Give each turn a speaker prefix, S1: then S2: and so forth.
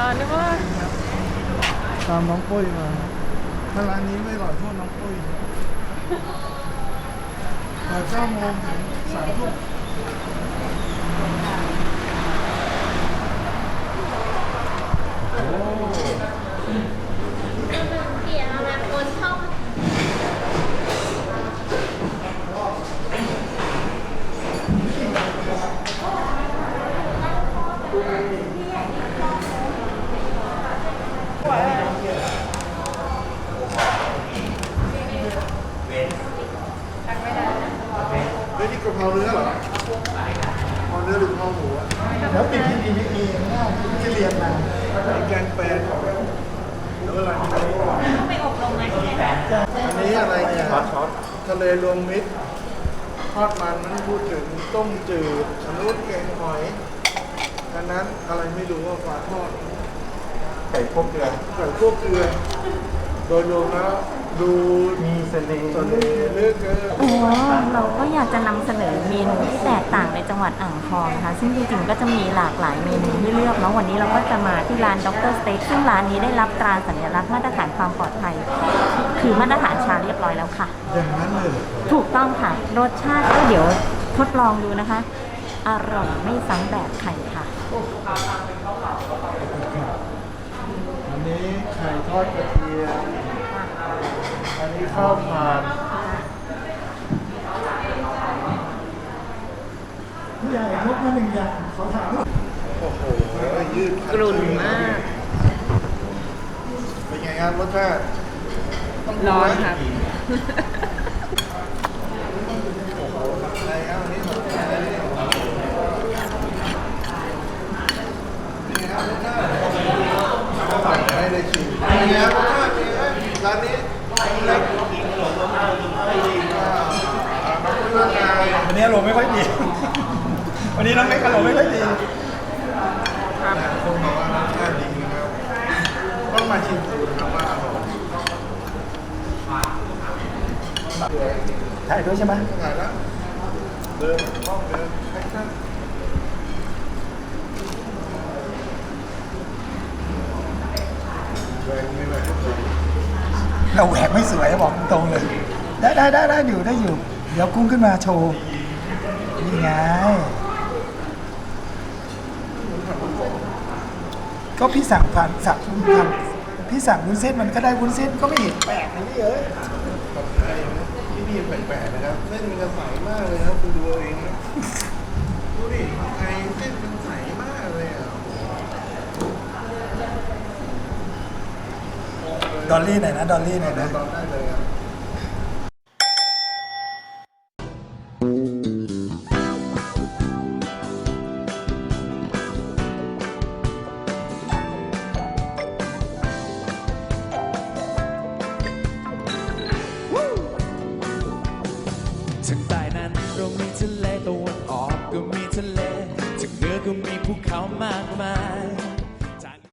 S1: ตนนึกว่าตามน้องปุ้ยมา ถ้าร้านนี้ไม่อร่อยโทษน้องปุ้ยแต่เจ้ามงถึงสามทุ่ม กะเพราเนื้อเหรอกะเพราเนื้อหรือกะเพราหมูอะแล้วติดที่ดีเองที่เรียนมาแกงแปลนแล้วอะไร
S2: ไปอบรมมาที่ไหน
S1: อันนี้อะไรเนี่ยทะเลรวมมิตรทอดมันมันพูดถึงต้มจืดอันนู้นแกงหอยอันนั้นอะไรไม่รู้ว่าปลาทอด
S3: ไก่พวกเกลือ
S1: ไก่พวกเกลือ โดยรวมแล้วดู
S3: มีเสน่ห์
S1: ตอนนี้เลือกเกิน
S4: อ๋อเราก็อยากจะนำเสนอเมนูที่แตกต่างในจังหวัดอ่างทองนะคะซึ่งจริงๆก็จะมีหลากหลายเมนูให้เลือกเนาะวันนี้เราก็จะมาที่ร้านดรสเต็กซึ่งร้านนี้ได้รับตราสัญลักษณ์มาตรฐานความปลอดภัย คือมาตรฐานชาเรียบร้อยแล้วค่ะ
S1: อย่างนั้นเลยเหรอ
S4: ถูกต้องค่ะ รสชาติก็เดี๋ยวทดลองดูนะคะ อร่อยไม่ซ้ำแบบใครค่ะ
S1: อันนี้ไข่ทอดกระเทียมอันนี้ ข้าวผัดใหญ่ยกมาหนึ่งอย่างขอถามโอ้โหยืด
S2: กรุ่นมาก
S1: เป็นไงครับรสชาติต้องดู
S2: ร้อน
S1: ครับ
S2: ครับ
S1: โอ้โหอะไรครับอันนี้ของอะไรเป็นไงครับรสชาติสั่งให้ได้ชิมเป็นไงรับรสชาติเป็นไงร้านนี้เล็กอ่าอ่าน้องปุ้ยว่าไง
S3: วันนี้อารมณ์ไม่ค่อยดี วันนี้น้องเล็กอารมณ์ไม่ค่อยดี
S1: ครับคนบอกว่ารสชาติดีนะครับต้องมาชิมดูนะครับว่าอร่อย
S3: ถ่ายด้วยใช่ไหม
S1: ถ่ายแล้วเดินห้องเดินแอคชั่นแรงไม่แรงก็สวย
S3: เราแหวกไม่สวยบอกตรงๆเลย ได้ได้ได้ได้อยู่ได้อยู่ เดี๋ยวกุ้งขึ้นมาโชว์ นี่ไง ก็พี่สั่งผ่านสั่งผ่านพี่สั่งวุ้นเส้นมันก็ได้วุ้นเส้นก็ไม่เห็นแปลกเลยพี่เอ้ย
S1: ผัดไทยนะที่นี่แปลกๆนะครับ เส้นมันจะใสมากเลยนะครับคุณดูเอาเองนะดูดิผัดไทยเส้นมันใสมากเลยอะ
S3: ดอลลี่หน่อยนะ ดอลลี่หน่อยนะ
S1: ตอนได้เลยครับ
S5: นั้น เรามีทะเลตะวันออกก็มีทะเลจากเหนือก็มีภูเขามากมาย